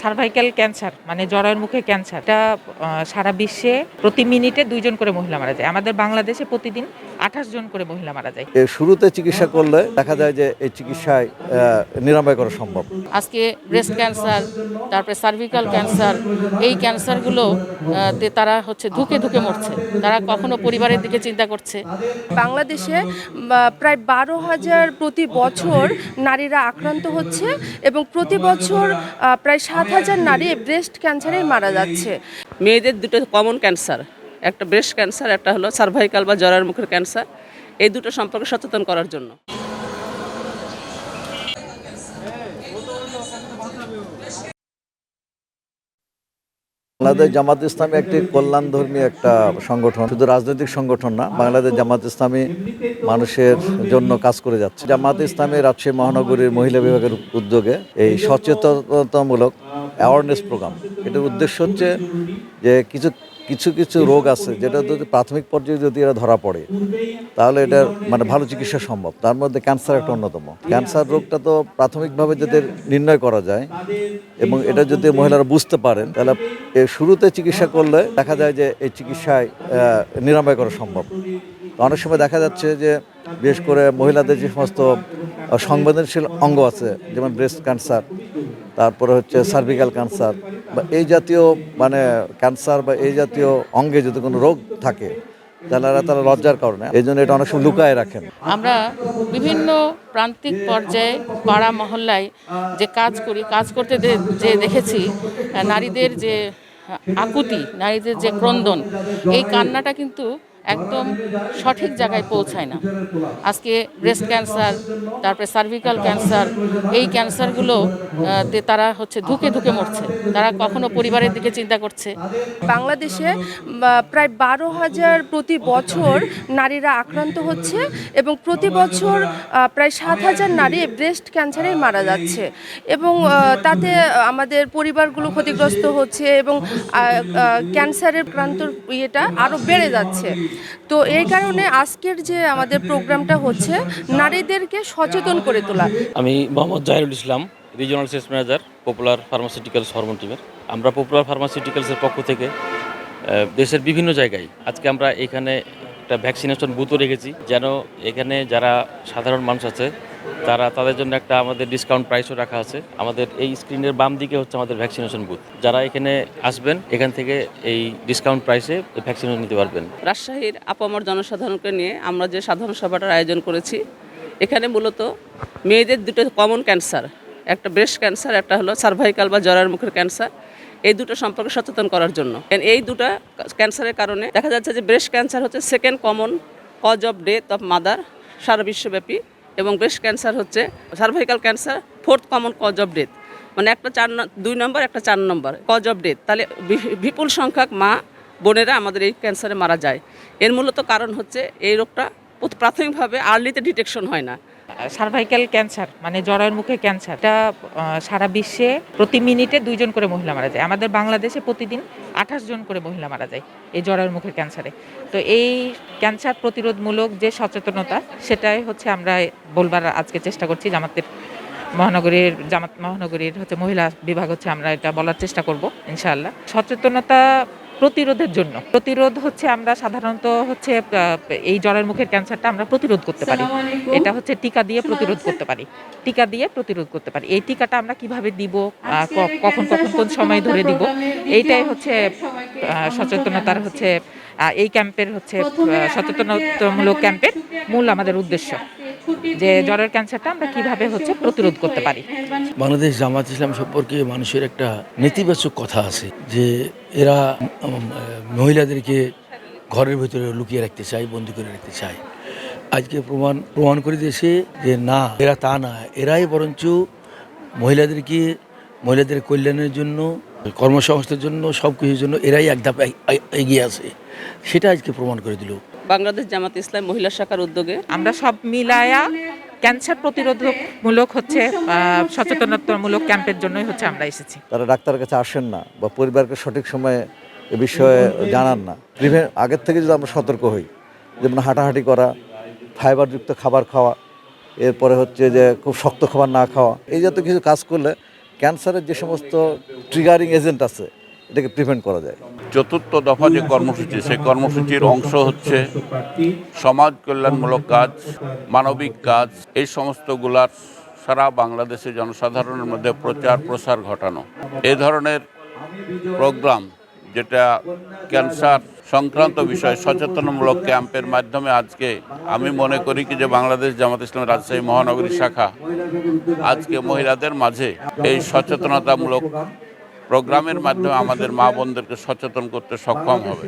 Cervical cancer মানে জরায়ুর মুখে ক্যান্সার এটা সারা বিশ্বে প্রতি মিনিটে দুইজন করে মহিলা মারা যায়। আমাদের বাংলাদেশে প্রতিদিন আঠাশ জন করে মহিলা মারা যায়। শুরুতে চিকিৎসা করলে দেখা যায় যে এই চিকিৎসায় নিরাময় করা সম্ভব। আজকে ব্রেস্ট ক্যান্সার তারপরে সার্ভিক্যাল ক্যান্সার এই ক্যান্সারগুলো তে তারা হচ্ছে ধুকে ধুকে মরছে। তারা কখনো পরিবারের দিকে চিন্তা করছে। বাংলাদেশে প্রায় বারো হাজার প্রতি বছর নারীরা আক্রান্ত হচ্ছে এবং প্রতি বছর প্রায় সাত হাজার নারী ব্রেস্ট ক্যান্সারে মারা যাচ্ছে। মেয়েদের দুটো কমন ক্যান্সার একটা ব্রেস্ট ক্যান্সার একটা হলো সার্ভাইকাল বা জরার মুখের ক্যান্সার এই দুটো সম্পর্কে সচেতন করার জন্য। বাংলাদেশ জামাত ইসলামী একটি কল্যাণধর্মী একটা সংগঠন। শুধু রাজনৈতিক সংগঠন না, বাংলাদেশ জামাত ইসলামী মানুষের জন্য কাজ করে যাচ্ছে। জামাত ইসলামী রাজশাহী মহানগরীর মহিলা বিভাগের উদ্যোগে এই সচেতনতামূলক অ্যাওয়ারনেস প্রোগ্রাম এটার উদ্দেশ্য হচ্ছে যে কিছু কিছু কিছু রোগ আছে যেটা যদি প্রাথমিক পর্যায়ে যদি এরা ধরা পড়ে, তাহলে এটার মানে ভালো চিকিৎসা সম্ভব। তার মধ্যে ক্যান্সার একটা অন্যতম। ক্যান্সার রোগটা তো প্রাথমিকভাবে যাদের নির্ণয় করা যায় এবং এটা যদি মহিলারা বুঝতে পারেন, তাহলে এর শুরুতে চিকিৎসা করলে দেখা যায় যে এই চিকিৎসায় নিরাময় করা সম্ভব। অনেক সময় দেখা যাচ্ছে যে বিশেষ করে মহিলাদের যে সমস্ত সংবেদনশীল অঙ্গ আছে, যেমন ব্রেস্ট ক্যান্সার তারপরে হচ্ছে সার্ভিক্যাল ক্যান্সার বা এই জাতীয় মানে ক্যান্সার বা এই জাতীয় অঙ্গে যদি কোনো রোগ থাকে এরা তারা লজ্জার কারণে। এই জন্য এটা অনেক সময় লুকায় রাখেন। আমরা বিভিন্ন প্রান্তিক পর্যায়ে, পাড়া মহল্লায় যে কাজ করি, কাজ করতে যে দেখেছি, নারীদের যে আকুতি, নারীদের যে ক্রন্দন, এই কান্নাটা কিন্তু একদম সঠিক জায়গায় পৌঁছায় না। আজকে ব্রেস্ট ক্যান্সার তারপরে সার্ভিক্যাল ক্যান্সার এই ক্যান্সারগুলো তে তারা হচ্ছে ধুকে ধুকে মরছে। তারা কখনো পরিবারের দিকে চিন্তা করছে। বাংলাদেশে প্রায় বারো হাজার প্রতি বছর নারীরা আক্রান্ত হচ্ছে এবং প্রতি বছর প্রায় সাত হাজার নারী ব্রেস্ট ক্যান্সারে মারা যাচ্ছে। এবং তাতে আমাদের পরিবারগুলো ক্ষতিগ্রস্ত হচ্ছে এবং ক্যান্সারের ক্রান্তর ইয়েটা আরও বেড়ে যাচ্ছে। তো এই কারণে আজকের যে আমাদের প্রোগ্রামটা হচ্ছে, নারীদেরকে সচেতন করে তোলা। আমি Mohammad Jahirul Islam regional sales manager Popular Pharmaceuticals hormone টিমের আমরা পপুলার ফার্মাসিউটিক্যালসের পক্ষ থেকে দেশের বিভিন্ন জায়গায় আজকে আমরা এখানে একটা ভ্যাকসিনেশন বুথও রেখেছি, যেন এখানে যারা সাধারণ মানুষ আছে তারা তাদের জন্য একটা আমাদের ডিসকাউন্ট প্রাইসও রাখা আছে। আমাদের এই স্ক্রিনের বাম দিকে হচ্ছে আমাদের ভ্যাকসিনেশন বুথ যারা এখানে আসবেন, এখান থেকে এই ডিসকাউন্ট প্রাইসে ভ্যাকসিনেশন নিতে পারবেন। রাজশাহীর আপামর জনসাধারণকে নিয়ে আমরা যে সাধারণ সভাটার আয়োজন করেছি, এখানে মূলত মেয়েদের দুটো কমন ক্যান্সার একটা ব্রেস্ট ক্যান্সার একটা হলো সার্ভাইকাল বা জরার মুখের ক্যান্সার এই দুটো সম্পর্কে সচেতন করার জন্য। এই দুটো ক্যান্সারের কারণে দেখা যাচ্ছে যে ব্রেস্ট ক্যান্সার হচ্ছে second common cause of death of mother সারা বিশ্বব্যাপী। এবং ব্রেস্ট ক্যান্সার হচ্ছে cervical cancer fourth common cause of death মানে একটা চার দুই নম্বর একটা চার নম্বর কজ অফ ডেথ তাহলে বিপুল সংখ্যক মা বোনেরা আমাদের এই ক্যান্সারে মারা যায়। এর মূলত কারণ হচ্ছে এই রোগটা প্রাথমিকভাবে আর্লিতে ডিটেকশন হয় না। সার্ভাইকাল ক্যান্সার মানে জরায়ুর মুখে ক্যান্সার এটা সারা বিশ্বে প্রতি মিনিটে দুইজন করে মহিলা মারা যায়। আমাদের বাংলাদেশে প্রতিদিন আঠাশ জন করে মহিলা মারা যায় এই জরায়ুর মুখের ক্যান্সারে তো এই ক্যান্সার প্রতিরোধমূলক যে সচেতনতা, সেটাই হচ্ছে আমরা বলবার আজকে চেষ্টা করছি। জামাতের মহানগরীর, জামাত মহানগরীর হচ্ছে মহিলা বিভাগ হচ্ছে আমরা এটা বলার চেষ্টা করব, ইনশাআল্লাহ। সচেতনতা প্রতিরোধের জন্য। প্রতিরোধ হচ্ছে আমরা সাধারণত হচ্ছে এই জ্বরের মুখের ক্যান্সারটা আমরা প্রতিরোধ করতে পারি। এটা হচ্ছে টিকা দিয়ে প্রতিরোধ করতে পারি। টিকা দিয়ে প্রতিরোধ করতে পারি। এই টিকাটা আমরা কীভাবে দিব কখন কখন কোন সময় ধরে দিব এইটাই হচ্ছে সচেতনতার হচ্ছে এই ক্যাম্পের হচ্ছে সচেতনতামূলক ক্যাম্পের মূল আমাদের উদ্দেশ্য। যে জ্বরের ক্যান্সারটা আমরা কীভাবে হচ্ছে প্রতিরোধ করতে পারি? বাংলাদেশ জামাত ইসলাম সম্পর্কে মানুষের একটা নেতিবাচক কথা আছে যে এরা মহিলাদেরকে ঘরের ভিতরে লুকিয়ে রাখতে চায় বন্দি করে রাখতে চায়। আজকে প্রমাণ প্রমাণ করে দিয়েছে যে না এরা তা না এরাই বরঞ্চ মহিলাদেরকে মহিলাদের কল্যাণের জন্য কর্মসংস্থার জন্য সব কিছুর জন্য এরাই এক ধাপ এগিয়ে আছে। সেটা আজকে প্রমাণ করে দিল। বাংলাদেশ জামাত ইসলাম মহিলা শাখার উদ্যোগে। আমরা সব মিলায়া ক্যান্সার প্রতিরোধমূলক হচ্ছে সচেতনতামূলক ক্যাম্পের জন্যই হচ্ছে আমরা এসেছি। তারা ডাক্তারের কাছে আসেন না বা পরিবারকে সঠিক সময়ে এ বিষয়ে জানান না। আগের থেকে যদি আমরা সতর্ক হই যেমন হাঁটাহাঁটি করা ফাইবারযুক্ত খাবার খাওয়া এরপরে হচ্ছে যে খুব শক্ত খাবার না খাওয়া এই জাতীয় কিছু কাজ করলে ক্যান্সারের যে সমস্ত ট্রিগারিং এজেন্ট আছে এটাকে প্রিভেন্ট করা যায়। চতুর্থ দফা যে কর্মসূচি, সেই কর্মসূচির অংশ হচ্ছে সমাজ কল্যাণমূলক কাজ, মানবিক কাজ, এই সমস্তগুলার সারা বাংলাদেশে জনসাধারণের মধ্যে প্রচার প্রসার ঘটানো। এই ধরনের প্রোগ্রাম যেটা ক্যান্সার সংক্রান্ত বিষয়ে সচেতনমূলক ক্যাম্পের মাধ্যমে আজকে আমি মনে করি কি যে বাংলাদেশ জামাত ইসলাম রাজশাহী মহানগরী শাখা আজকে মহিলাদের মাঝে এই সচেতনতামূলক প্রোগ্রামের মাধ্যমে আমাদের মা বোনদেরকে সচেতন করতে সক্ষম হবে।